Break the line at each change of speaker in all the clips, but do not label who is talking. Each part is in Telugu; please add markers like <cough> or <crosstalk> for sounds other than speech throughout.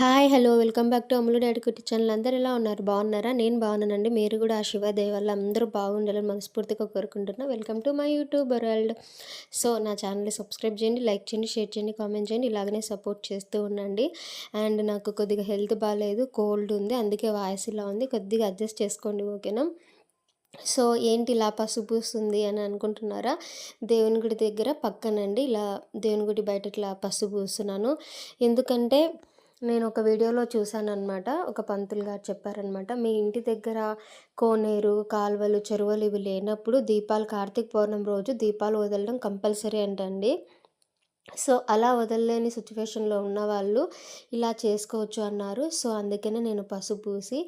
Hi hello. Welcome back to Ammulu daddy Kutti channel. అందరు ఎలా ఉన్నారు? బాగున్నారా? నేను బాగున్నానండి. మీరు కూడా ఆ శివ వల్ల అందరూ బాగుండాలని మనస్ఫూర్తిగా కోరుకుంటున్నా. Welcome to my YouTube world. So నా ఛానల్ని సబ్స్క్రైబ్ చేయండి లైక్ చేయండి షేర్ చేయండి కామెంట్ చేయండి. ఇలాగనే సపోర్ట్ చేస్తూ ఉండండి. అండ్ నాకు కొద్దిగా హెల్త్ బాగాలేదు కోల్డ్ ఉంది. అందుకే వాయిస్ ఇలా ఉంది. కొద్దిగా అడ్జస్ట్ చేసుకోండి ఓకేనా? సో ఏంటి ఇలా పసుపూస్తుంది అని అనుకుంటున్నారా? దేవుని గుడి దగ్గర పక్కనండి. ఇలా దేవుని గుడి బయట ఇట్లా పసుపు పూస్తున్నాను. ఎందుకంటే నేను ఒక వీడియోలో చూశానమాట ఒక పంతులు గారు చెప్పారనమాట మీ ఇంటి దగ్గర కోనేరు కాలువలు చెరువులు ఇవి లేనప్పుడు దీపాలు కార్తీక పౌర్ణమి రోజు దీపాలు వదలడం కంపల్సరీ అంటండి. సో అలా వదలలేని సిచ్యువేషన్లో ఉన్నవాళ్ళు ఇలా చేసుకోవచ్చు అన్నారు. సో అందుకనే నేను పసుపు పూసి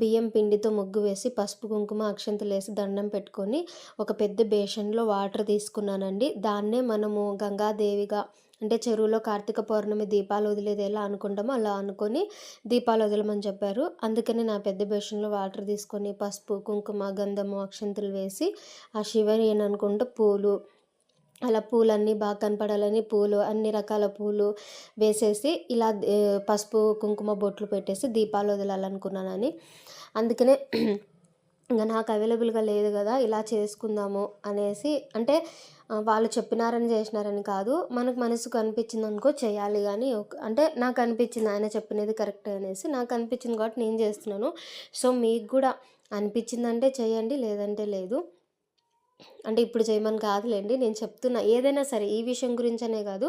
బియ్యం పిండితో ముగ్గు వేసి పసుపు కుంకుమ అక్షంతలు వేసి దండం పెట్టుకొని ఒక పెద్ద బేషన్లో వాటర్ తీసుకున్నానండి. దాన్నే మనము గంగాదేవిగా అంటే చెరువులో కార్తీక పౌర్ణమి దీపాలు వదిలేది ఎలా అనుకుంటామో అలా అనుకొని దీపాలు వదలమని చెప్పారు. అందుకని నా పెద్ద బేషన్లో వాటర్ తీసుకొని పసుపు కుంకుమ గంధము అక్షంతులు వేసి ఆ శివని అనుకుంటూ పూలు అలా పూలన్నీ బాగా కనపడాలని పూలు అన్ని రకాల పూలు వేసేసి ఇలా పసుపు కుంకుమ బొట్లు పెట్టేసి దీపాలు వదలాలనుకున్నానని. అందుకనే <clears throat> ఇంకా నాకు అవైలబుల్గా లేదు కదా ఇలా చేసుకుందాము అనేసి అంటే వాళ్ళు చెప్పినారని చేసినారని కాదు. మనకు మనసుకు అనిపించింది అనుకో చేయాలి కానీ అంటే నాకు అనిపించింది ఆయన చెప్పినది కరెక్ట్ అనేసి నాకు అనిపించింది కాబట్టి నేను చేస్తున్నాను. సో మీకు కూడా అనిపించిందంటే చేయండి లేదంటే లేదు. అంటే ఇప్పుడు చేయమని కాదులేండి నేను చెప్తున్నా. ఏదైనా సరే ఈ విషయం గురించనే కాదు.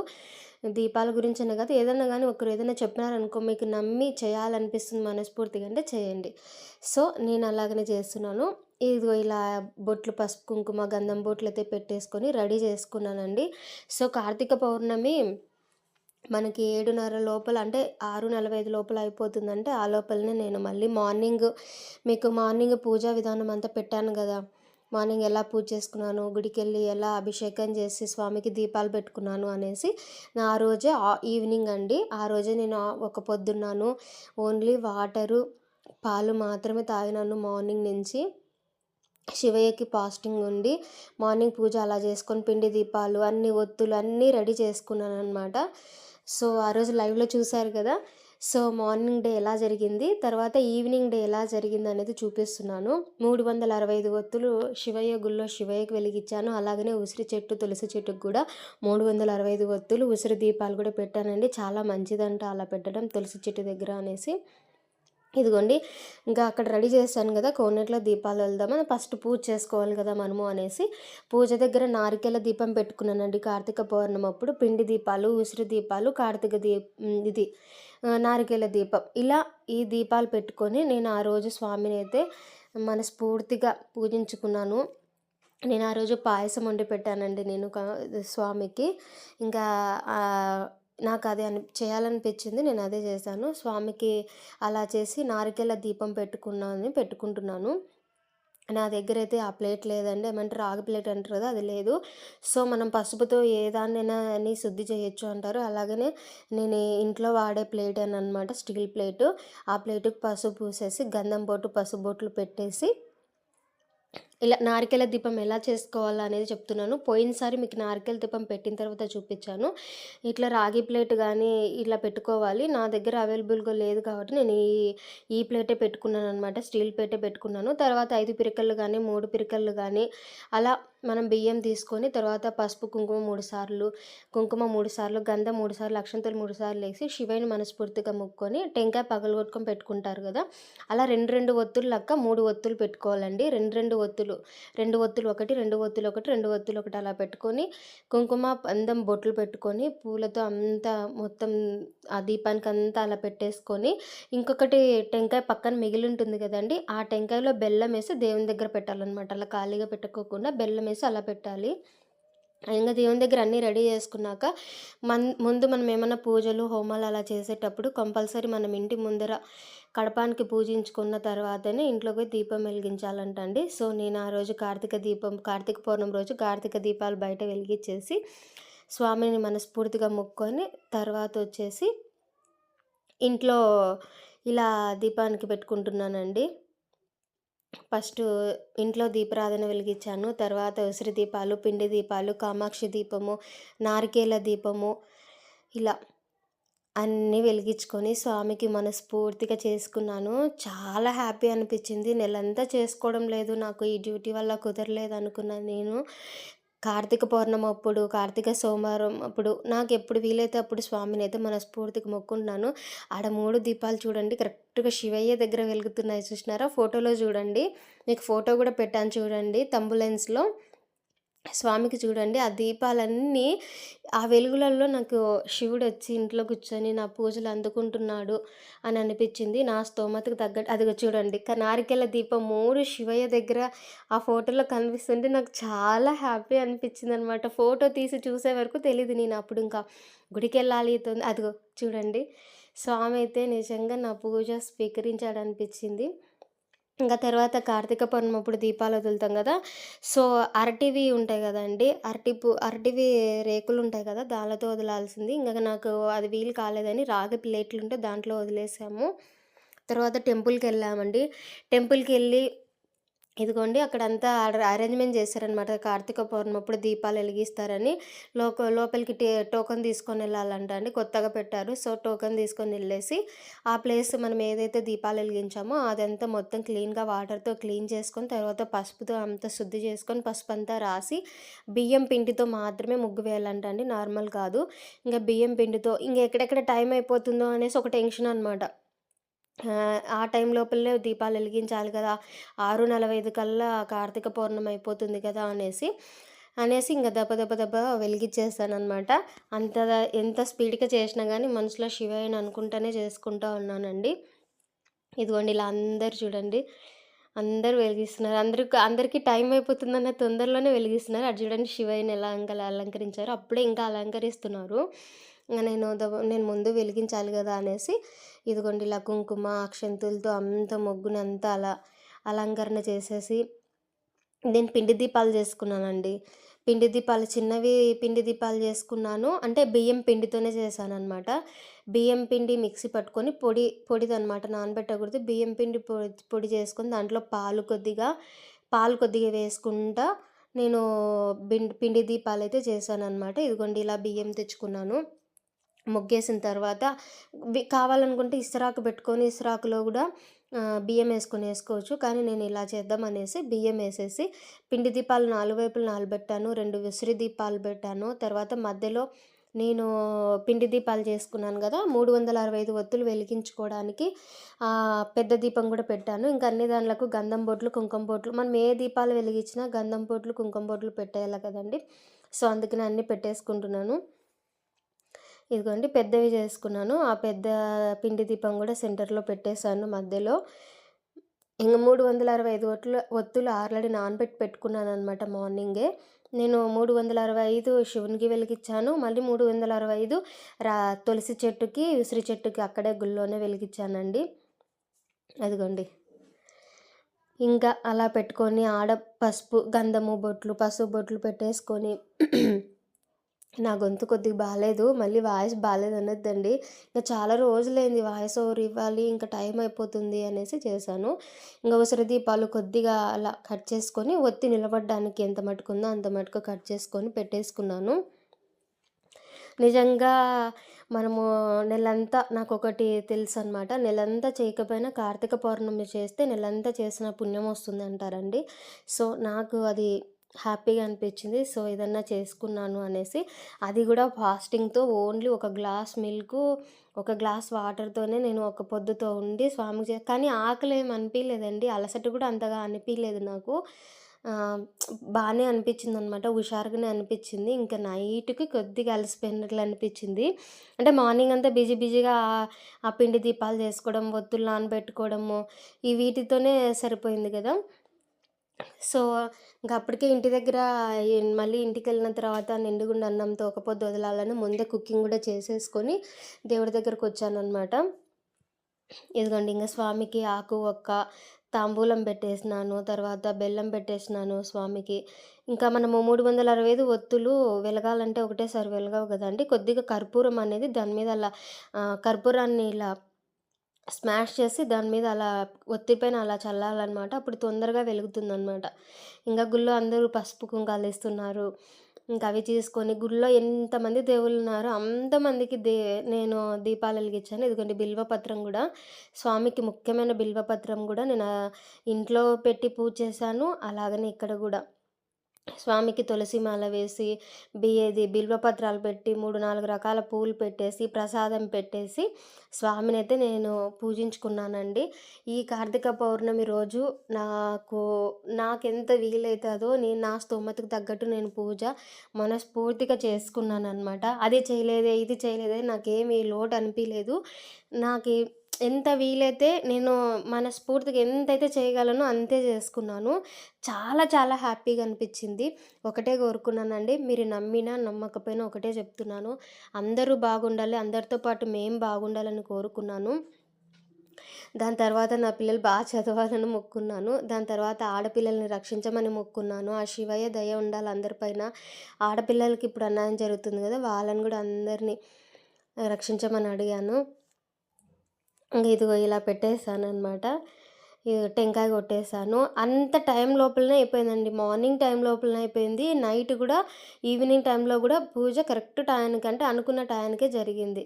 దీపాల గురించి అనే కాదు ఏదైనా కానీ ఒకరు ఏదైనా చెప్పినారనుకో మీకు నమ్మి చేయాలనిపిస్తుంది మనస్ఫూర్తిగా అంటే చేయండి. సో నేను అలాగనే చేస్తున్నాను. ఇదిగో ఇలా బొట్లు పసుపు కుంకుమ గంధం బొట్లు అయితే పెట్టేసుకొని రెడీ చేసుకున్నానండి. సో కార్తీక పౌర్ణమి మనకి ఏడున్నర లోపల అంటే ఆరు నలభై ఐదు లోపల అయిపోతుందంటే ఆ లోపలనే నేను మళ్ళీ మార్నింగ్ మీకు మార్నింగ్ పూజా విధానం అంతా పెట్టాను కదా. మార్నింగ్ ఎలా పూజ చేసుకున్నాను గుడికి వెళ్ళి ఎలా అభిషేకం చేసి స్వామికి దీపాలు పెట్టుకున్నాను అనేసి నా ఆ రోజే ఈవినింగ్ అండి. ఆ రోజే నేను ఒక పొద్దున్నాను. ఓన్లీ వాటరు పాలు మాత్రమే తాగినాను మార్నింగ్ నుంచి. శివయ్యకి పాస్టింగ్ ఉండి మార్నింగ్ పూజ అలా చేసుకొని పిండి దీపాలు అన్ని ఒత్తులు అన్నీ రెడీ చేసుకున్నాను అనమాట సో ఆ రోజు లైవ్లో చూశారు కదా సో మార్నింగ్ డే ఎలా జరిగింది? తర్వాత ఈవినింగ్ డే ఎలా జరిగింది అనేది చూపిస్తున్నాను. మూడు వందల అరవై ఐదు ఒత్తులు శివయ్య గుళ్ళో శివయ్యకు వెలిగించాను అలాగనే ఉసిరి చెట్టు తులసి చెట్టుకు కూడా మూడు వందల అరవై ఐదు ఒత్తులు ఉసిరి దీపాలు కూడా పెట్టానండి. చాలా మంచిదంట అలా పెట్టడం తులసి చెట్టు దగ్గర అనేసి. ఇదిగోండి ఇంకా అక్కడ రెడీ చేశాను కదా కోనేట్లో దీపాలు వెళ్దామని. ఫస్ట్ పూజ చేసుకోవాలి కదా మనము అనేసి. పూజ దగ్గర నారికేల దీపం పెట్టుకున్నానండి కార్తీక పౌర్ణమి అప్పుడు. పిండి దీపాలు ఉసిరి దీపాలు కార్తీక దీప ఇది. నారికేల దీపం. ఇలా ఈ దీపాలు పెట్టుకొని నేను ఆ రోజు స్వామిని అయితే మనస్ఫూర్తిగా పూజించుకున్నాను. నేను ఆ రోజు పాయసం వండి పెట్టానండి నేను స్వామికి. ఇంకా నాకు అదే అని చేయాలనిపించింది నేను అదే చేశాను. స్వామికి అలా చేసి నారికేల దీపం పెట్టుకున్నాను పెట్టుకుంటున్నాను. నా దగ్గర అయితే ఆ ప్లేట్ లేదండి. ఏమంటారు? రాగి ప్లేట్ అంటారు కదా అది లేదు. సో మనం పసుపుతో ఏ దాన్నైనా అని శుద్ధి చేయొచ్చు అంటారు. అలాగనే నేను ఇంట్లో వాడే ప్లేట్ అని అనమాట స్టీల్ ప్లేటు. ఆ ప్లేటుకి పసుపు పూసేసి గంధం బొట్టు పసుపు బొట్లు పెట్టేసి ఇలా నారికెల దీపం ఎలా చేసుకోవాలా అనేది చెప్తున్నాను. పోయినసారి మీకు నారికెల దీపం పెట్టిన తర్వాత చూపించాను. ఇట్లా రాగి ప్లేట్ కానీ ఇట్లా పెట్టుకోవాలి. నా దగ్గర అవైలబుల్గా లేదు కాబట్టి నేను ఈ ఈ ప్లేటే పెట్టుకున్నాను అనమాట స్టీల్ ప్లేటే పెట్టుకున్నాను. తర్వాత ఐదు పిరికలు కానీ మూడు పిరికలు కానీ అలా మనం బియ్యం తీసుకొని తర్వాత పసుపు కుంకుమ మూడు సార్లు కుంకుమ మూడు సార్లు గంధం మూడు సార్లు అక్షంతలు మూడు సార్లు వేసి శివయ్యని మనస్ఫూర్తిగా ముక్కొని టెంకాయ పగలగొట్టుకొని పెట్టుకుంటారు కదా. అలా రెండు రెండు ఒత్తులు లెక్క మూడు ఒత్తులు పెట్టుకోవాలండి. రెండు రెండు ఒత్తులు రెండు ఒత్తులు ఒకటి రెండు ఒత్తులు ఒకటి రెండు ఒత్తులు ఒకటి అలా పెట్టుకొని కుంకుమ అందం బొట్లు పెట్టుకొని పూలతో అంతా మొత్తం ఆ దీపానికి అంతా అలా పెట్టేసుకొని ఇంకొకటి టెంకాయ పక్కన మిగిలి ఉంటుంది కదండి. ఆ టెంకాయలో బెల్లం వేసి దేవుని దగ్గర పెట్టాలన్నమాట. అలా ఖాళీగా పెట్టుకోకుండా బెల్లం అనేసి అలా పెట్టాలి. ఇంకా దేవుని దగ్గర అన్నీ రెడీ చేసుకున్నాక మన్ ముందు మనం ఏమైనా పూజలు హోమాలు అలా చేసేటప్పుడు కంపల్సరీ మనం ఇంటి ముందర కడపానికి పూజించుకున్న తర్వాతనే ఇంట్లో పోయి దీపం వెలిగించాలంటండి. సో నేను ఆ రోజు కార్తీక దీపం కార్తీక పౌర్ణమి రోజు కార్తీక దీపాలు బయట వెలిగించేసి స్వామిని మనస్ఫూర్తిగా మొక్కొని తర్వాత వచ్చేసి ఇంట్లో ఇలా దీపానికి పెట్టుకుంటున్నానండి. ఫస్ట్ ఇంట్లో దీపారాధన వెలిగించాను. తర్వాత ఉసిరి దీపాలు పిండి దీపాలు కామాక్షి దీపము నారికేల దీపము ఇలా అన్నీ వెలిగించుకొని స్వామికి మనస్ఫూర్తిగా చేసుకున్నాను. చాలా హ్యాపీ అనిపించింది. నెలంతా చేసుకోవడం లేదు నాకు. ఈ డ్యూటీ వల్ల కుదరలేదు అనుకున్నాను నేను. కార్తీక పౌర్ణమి అప్పుడు కార్తీక సోమవారం అప్పుడు నాకు ఎప్పుడు వీలైతే అప్పుడు స్వామిని అయితే మనస్ఫూర్తికి మొక్కుంటున్నాను ఆడ మూడు దీపాలు చూడండి కరెక్ట్గా శివయ్య దగ్గర వెలుగుతున్నాయి చూసినారా? ఫోటోలో చూడండి. మీకు ఫోటో కూడా పెట్టాను చూడండి తంబులెన్స్లో స్వామికి చూడండి ఆ దీపాలన్నీ ఆ వెలుగులలో నాకు శివుడు వచ్చి ఇంట్లో కూర్చొని నా పూజలు అందుకుంటున్నాడు అని అనిపించింది. నా స్తోమతకు తగ్గట్టు అదిగో చూడండి నారికెళ్ళ దీపం మూడు శివయ్య దగ్గర ఆ ఫోటోలో కనిపిస్తుంటే నాకు చాలా హ్యాపీ అనిపించింది అనమాట ఫోటో తీసి చూసే వరకు తెలియదు నేను అప్పుడు ఇంకా గుడికి వెళ్ళాలి అదిగో చూడండి స్వామి అయితే నిజంగా నా పూజ స్వీకరించాడు అనిపించింది ఇంకా తర్వాత కార్తీక పౌర్ణమి అప్పుడు దీపాలు వదులుతాం కదా. సో అరటివి ఉంటాయి కదండి. అరటి అరటివి రేకులు ఉంటాయి కదా దానితో వదలాల్సింది. ఇంకా నాకు అది వీలు కాలేదని రాగి ప్లేట్లు ఉంటే దాంట్లో వదిలేసాము. తర్వాత టెంపుల్కి వెళ్ళామండి. టెంపుల్కి వెళ్ళి ఇదిగోండి అక్కడంతా అరేంజ్మెంట్ చేశారనమాట కార్తీక పౌర్ణమి అప్పుడు దీపాలు వెలిగిస్తారని లోక లోపలికి టే టోకెన్ తీసుకొని వెళ్ళాలంట అండి. కొత్తగా పెట్టారు. సో టోకెన్ తీసుకొని వెళ్ళేసి ఆ ప్లేస్ మనం ఏదైతే దీపాలు వెలిగించామో అదంతా మొత్తం క్లీన్గా వాటర్తో క్లీన్ చేసుకొని తర్వాత పసుపుతో అంతా శుద్ధి చేసుకొని పసుపు అంతా రాసి బియ్యం పిండితో మాత్రమే ముగ్గు వేయాలంట అండి. నార్మల్ కాదు. ఇంకా బియ్యం పిండితో ఇంకా ఎక్కడెక్కడ టైం అయిపోతుందో అనేసి ఒక టెన్షన్ అనమాట ఆ టైం లోపలనే దీపాలు వెలిగించాలి కదా. ఆరు నలభై ఐదు కల్లా కార్తీక పౌర్ణమి అయిపోతుంది కదా అనేసి అనేసి ఇంకా దెబ్బ దెబ్బ దెబ్బ వెలిగించేస్తానమాట అంత ఎంత స్పీడ్గా చేసినా కానీ మనసులో శివయ్యని అనుకుంటానే చేసుకుంటూ ఉన్నానండి. ఇదిగోండి ఇలా అందరు చూడండి. అందరూ వెలిగిస్తున్నారు. అందరికి అందరికీ టైం అయిపోతుందన్న తొందరలోనే వెలిగిస్తున్నారు. అది చూడండి శివయ్యని ఎలా ఇంకా అలంకరించారు. అప్పుడే ఇంకా అలంకరిస్తున్నారు. ఇంకా నేను నేను ముందు వెలిగించాలి కదా అనేసి ఇదిగోండి ఇలా కుంకుమ అక్షంతులతో అంత మొగ్గునంతా అలా అలంకరణ చేసేసి నేను పిండి దీపాలు చేసుకున్నానండి. పిండి దీపాలు చిన్నవి పిండి దీపాలు చేసుకున్నాను. అంటే బియ్యం పిండితోనే చేశాను అనమాట బియ్యం పిండి మిక్సీ పట్టుకొని పొడి పొడిది అనమాట నానబెట్టకూడదు. బియ్యం పిండి పొడి పొడి చేసుకొని దాంట్లో పాలు కొద్దిగా పాలు కొద్దిగా వేసుకుంటా నేను పిండి దీపాలు అయితే చేశాను అనమాట ఇదిగోండి ఇలా బియ్యం తెచ్చుకున్నాను. మొగ్గేసిన తర్వాత కావాలనుకుంటే ఇస్రాకు పెట్టుకొని ఇస్రాకులో కూడా బియ్యం వేసుకొని వేసుకోవచ్చు. కానీ నేను ఇలా చేద్దాం అనేసి బియ్యం వేసేసి పిండి దీపాలు నాలుగు వైపులు నాలుగు పెట్టాను రెండు విసిరి దీపాలు పెట్టాను. తర్వాత మధ్యలో నేను పిండి దీపాలు చేసుకున్నాను కదా మూడు వందల అరవై ఐదు ఒత్తులు వెలిగించుకోవడానికి పెద్ద దీపం కూడా పెట్టాను. ఇంకా అన్ని దానిలకు గంధం బొట్లు కుంకుమ బొట్లు మనం ఏ దీపాలు వెలిగించినా గంధం బొట్లు కుంకుమ బొట్లు పెట్టేయాలి కదండి. సో అందుకని అన్నీ పెట్టేసుకుంటున్నాను. ఇదిగోండి పెద్దవి చేసుకున్నాను. ఆ పెద్ద పిండి దీపం కూడా సెంటర్లో పెట్టేశాను మధ్యలో. ఇంక మూడు వందల అరవై ఐదు ఒత్తులు ఒత్తులు ఆల్రెడీ నానబెట్టి పెట్టుకున్నాను అనమాట మార్నింగే. నేను మూడు వందల అరవై ఐదు శివునికి వెలిగించాను. మళ్ళీ మూడు వందల అరవై ఐదు రా తులసి చెట్టుకి ఉసిరి చెట్టుకి అక్కడే గుళ్ళోనే వెలిగించానండి. అదిగోండి. ఇంకా అలా పెట్టుకొని ఆడ పసుపు గంధము బొట్లు పసుపు బొట్లు పెట్టేసుకొని నా గొంతు కొద్దిగా బాగాలేదు మళ్ళీ వాయిస్ బాగాలేదు అనొద్దండి ఇంకా చాలా రోజులైంది వాయిస్ ఓవర్ ఇవ్వాలి ఇంకా టైం అయిపోతుంది అనేసి చేశాను. ఇంకా ఉసిరి దీపాలు కొద్దిగా అలా కట్ చేసుకొని ఒత్తి నిలబడడానికి ఎంత మటుకు ఉందో అంత మటుకు కట్ చేసుకొని పెట్టేసుకున్నాను. నిజంగా మనము నెలంతా నాకు ఒకటి తెలుసు అనమాట నెలంతా చేయకపోయినా కార్తీక పౌర్ణమి చేస్తే నెలంతా చేసిన పుణ్యం వస్తుంది అంటారండి సో నాకు అది హ్యాపీగా అనిపించింది. సో ఏదన్నా చేసుకున్నాను అనేసి. అది కూడా ఫాస్టింగ్తో ఓన్లీ ఒక గ్లాస్ మిల్క్ ఒక గ్లాస్ వాటర్తోనే నేను ఒక పొద్దుతో ఉండి స్వామికి చే కానీ ఆకలి ఏమి అనిపించలేదండి అలసట కూడా అంతగా అనిపించలేదు నాకు. బాగానే అనిపించింది అనమాట హుషారుగానే అనిపించింది. ఇంకా నైట్కి కొద్దిగా అలసిపోయినట్లు అనిపించింది. అంటే మార్నింగ్ అంతా బిజీ బిజీగా ఆ పిండి దీపాలు చేసుకోవడం ఒత్తులు నానబెట్టుకోవడము ఈ వీటితోనే సరిపోయింది కదా. సో ఇంకా అప్పటికే ఇంటి దగ్గర మళ్ళీ ఇంటికి వెళ్ళిన తర్వాత నిండుగుండ అన్నంతో ఒక పొద్దు వదలాలని ముందే కుకింగ్ కూడా చేసేసుకొని దేవుడి దగ్గరకు వచ్చానమాట ఇదిగోండి ఇంకా స్వామికి ఆకు ఒక్క తాంబూలం పెట్టేసినాను తర్వాత బెల్లం పెట్టేసినాను స్వామికి. ఇంకా మనము మూడు వందల అరవై ఐదు ఒత్తులు వెలగాలంటే ఒకటేసారి వెలగవు కదండి. కొద్దిగా కర్పూరం అనేది దాని మీద అలా కర్పూరాన్ని ఇలా స్మాష్ చేసి దాని మీద అలా ఒత్తిపైన అలా చల్లాలన్నమాట. అప్పుడు తొందరగా వెలుగుతుంది అనమాట ఇంకా గుళ్ళో అందరూ పసుపు కుంకాలు ఇస్తున్నారు ఇంకా అవి తీసుకొని గుళ్ళో ఎంతమంది దేవుళ్ళు ఉన్నారో అంతమందికి దే నేను దీపాలు వెలిగించాను. ఇదిగోండి బిల్వపత్రం కూడా. స్వామికి ముఖ్యమైన బిల్వపత్రం కూడా నేను ఇంట్లో పెట్టి పూజ చేశాను. అలాగనే ఇక్కడ కూడా. స్వామికి తులసి మాల వేసి బియ్యది బిల్వపత్రాలు పెట్టి మూడు నాలుగు రకాల పూలు పెట్టేసి ప్రసాదం పెట్టేసి స్వామిని అయితే నేను పూజించుకున్నానండి. ఈ కార్తీక పౌర్ణమి రోజు నాకు నాకు ఎంత నేను నా స్తోమతకు తగ్గట్టు నేను పూజ మనస్ఫూర్తిగా చేసుకున్నాను అనమాట అది చేయలేదే ఇది చేయలేదే నాకేమీ లోటు అనిపించలేదు నాకు ఎంత వీలైతే నేను మనస్ఫూర్తిగా ఎంతైతే చేయగలనో అంతే చేసుకున్నాను. చాలా చాలా హ్యాపీగా అనిపించింది. ఒకటే కోరుకున్నానండి. మీరు నమ్మినా నమ్మకపోయినా ఒకటే చెప్తున్నాను. అందరూ బాగుండాలి అందరితో పాటు మేము బాగుండాలని కోరుకున్నాను. దాని తర్వాత నా పిల్లలు బాగా చదవాలని మొక్కున్నాను. దాని తర్వాత ఆడపిల్లల్ని రక్షించమని మొక్కున్నాను. ఆ శివయ్య దయ ఉండాలి అందరిపైన ఆడపిల్లలకి ఇప్పుడు అన్యాయం జరుగుతుంది కదా వాళ్ళని కూడా అందరినీ రక్షించమని అడిగాను. ఇంక ఇదిగో ఇలా పెట్టేసాను అనమాట టెంకాయ కొట్టేసాను అంత టైం లోపలనే అయిపోయిందండి. మార్నింగ్ టైం లోపలనే అయిపోయింది. నైట్ కూడా ఈవినింగ్ టైంలో కూడా పూజ కరెక్ట్ టైంకి అంటే అనుకున్న టయానికే జరిగింది.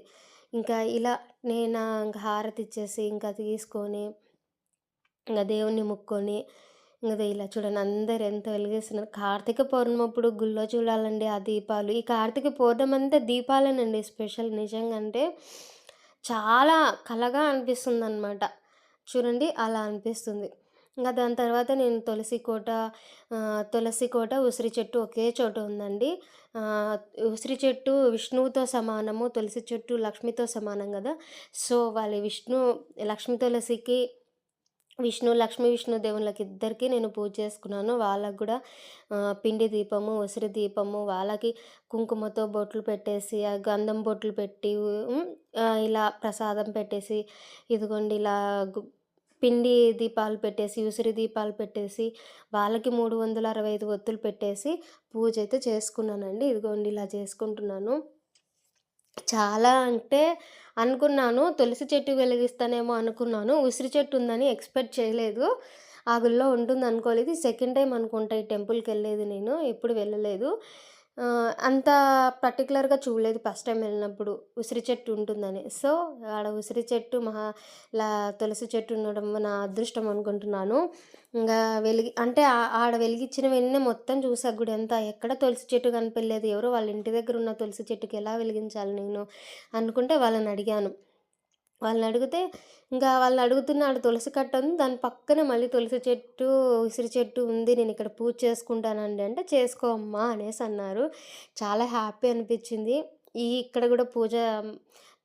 ఇంకా ఇలా నేను ఇంకా హారతి ఇచ్చేసి ఇంకా తీసుకొని ఇంకా దేవుణ్ణి ముక్కొని ఇంకా ఇలా చూడండి అందరు ఎంత వెలిగేస్తున్నారు. కార్తీక పౌర్ణమి అప్పుడు గుళ్ళో చూడాలండి ఆ దీపాలు. ఈ కార్తీక పౌర్ణమి అంతా దీపాలేనండి స్పెషల్. నిజంగా అంటే చాలా కలగా అనిపిస్తుంది అనమాట చూడండి అలా అనిపిస్తుంది. ఇంకా దాని తర్వాత నేను తులసి కోట తులసి కోట ఉసిరి చెట్టు ఒకే చోట ఉందండి. ఉసిరి చెట్టు విష్ణువుతో సమానము తులసి చెట్టు లక్ష్మితో సమానం కదా. సో వాళ్ళ విష్ణు లక్ష్మి తులసికి విష్ణు లక్ష్మీ విష్ణు దేవుళ్ళకి ఇద్దరికి నేను పూజ చేసుకున్నాను. వాళ్ళకు కూడా పిండి దీపము ఉసిరి దీపము వాళ్ళకి కుంకుమతో బొట్లు పెట్టేసి ఆ గంధం బొట్లు పెట్టి ఇలా ప్రసాదం పెట్టేసి ఇదిగోండి ఇలా పిండి దీపాలు పెట్టేసి ఉసిరి దీపాలు పెట్టేసి వాళ్ళకి మూడు వందల అరవై ఐదు ఒత్తులు పెట్టేసి పూజ అయితే చేసుకున్నానండి. ఇదిగోండి ఇలా చేసుకుంటున్నాను. చాలా అంటే అనుకున్నాను. తులసి చెట్టు వెలిగిస్తానేమో అనుకున్నాను. ఉసిరి చెట్టు ఉందని ఎక్స్పెక్ట్ చేయలేదు. ఆ గుళ్ళో ఉంటుంది అనుకోలేదు సెకండ్ టైం అనుకుంటా ఈ టెంపుల్కి వెళ్ళేది నేను. ఎప్పుడు వెళ్ళలేదు. అంత పర్టికులర్గా చూడలేదు ఫస్ట్ టైం వెళ్ళినప్పుడు ఉసిరి చెట్టు ఉంటుందని. సో ఆడ ఉసిరి చెట్టు మహా లా తులసి చెట్టు ఉండడం నా అదృష్టం అనుకుంటున్నాను. ఇంకా వెలిగి అంటే ఆడ వెలిగించిన వెంటనే మొత్తం చూసా. గుడి అంతా ఎక్కడ తులసి చెట్టు కనిపించలేదు ఎవరో వాళ్ళ ఇంటి దగ్గర ఉన్న తులసి చెట్టుకి ఎలా వెలిగించాలి నేను అనుకుంటే వాళ్ళని అడిగాను. వాళ్ళని అడిగితే ఇంకా వాళ్ళని అడుగుతున్నాడు తులసి కట్ట ఉంది. దాని పక్కనే మళ్ళీ తులసి చెట్టు ఉసిరి చెట్టు ఉంది. నేను ఇక్కడ పూజ చేసుకుంటానండి అంటే చేసుకో అమ్మా అనేసి అన్నారు. చాలా హ్యాపీ అనిపించింది. ఈ ఇక్కడ కూడా పూజ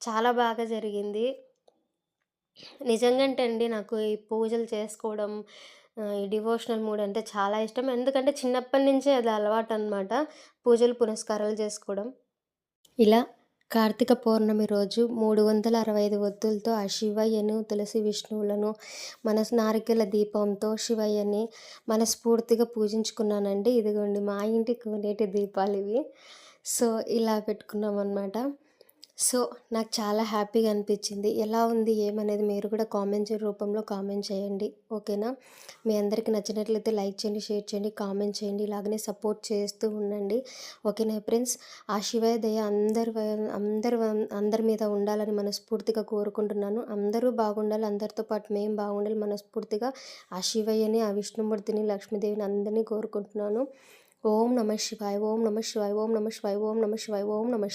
చాలా బాగా జరిగింది. నిజంగా అండి నాకు ఈ పూజలు చేసుకోవడం ఈ డివోషనల్ మూడ్ అంటే చాలా ఇష్టం. ఎందుకంటే చిన్నప్పటి నుంచే అది అలవాటు అనమాట పూజలు పునస్కారాలు చేసుకోవడం. ఇలా కార్తీక పౌర్ణమి రోజు మూడు వందల అరవై ఐదు ఒత్తులతో ఆ శివయ్యను తులసి విష్ణువులను మన నారికల దీపంతో శివయ్యని మనస్ఫూర్తిగా పూజించుకున్నానండి. ఇదిగోండి మా ఇంటికి కొనేటి దీపాలు ఇవి. సో ఇలా పెట్టుకున్నాం అనమాట సో నాకు చాలా హ్యాపీగా అనిపించింది. ఎలా ఉంది ఏమనేది మీరు కూడా కామెంట్స్ రూపంలో కామెంట్ చేయండి. ఓకేనా? మీ అందరికీ నచ్చినట్లయితే లైక్ చేయండి షేర్ చేయండి కామెంట్ చేయండి ఇలాగనే సపోర్ట్ చేస్తూ ఉండండి. ఓకేనా ఫ్రెండ్స్? ఆ శివయ్య దయ అందరి అందరి అందరి మీద ఉండాలని మనస్ఫూర్తిగా కోరుకుంటున్నాను. అందరూ బాగుండాలి అందరితో పాటు మేము బాగుండాలి మనస్ఫూర్తిగా ఆ శివయ్యని ఆ విష్ణుమూర్తిని లక్ష్మీదేవిని అందరినీ కోరుకుంటున్నాను. ఓం నమ శివాయ ఓం నమ శివాయ ఓం నమ శివాయ ఓం నమ శివాయ ఓం నమ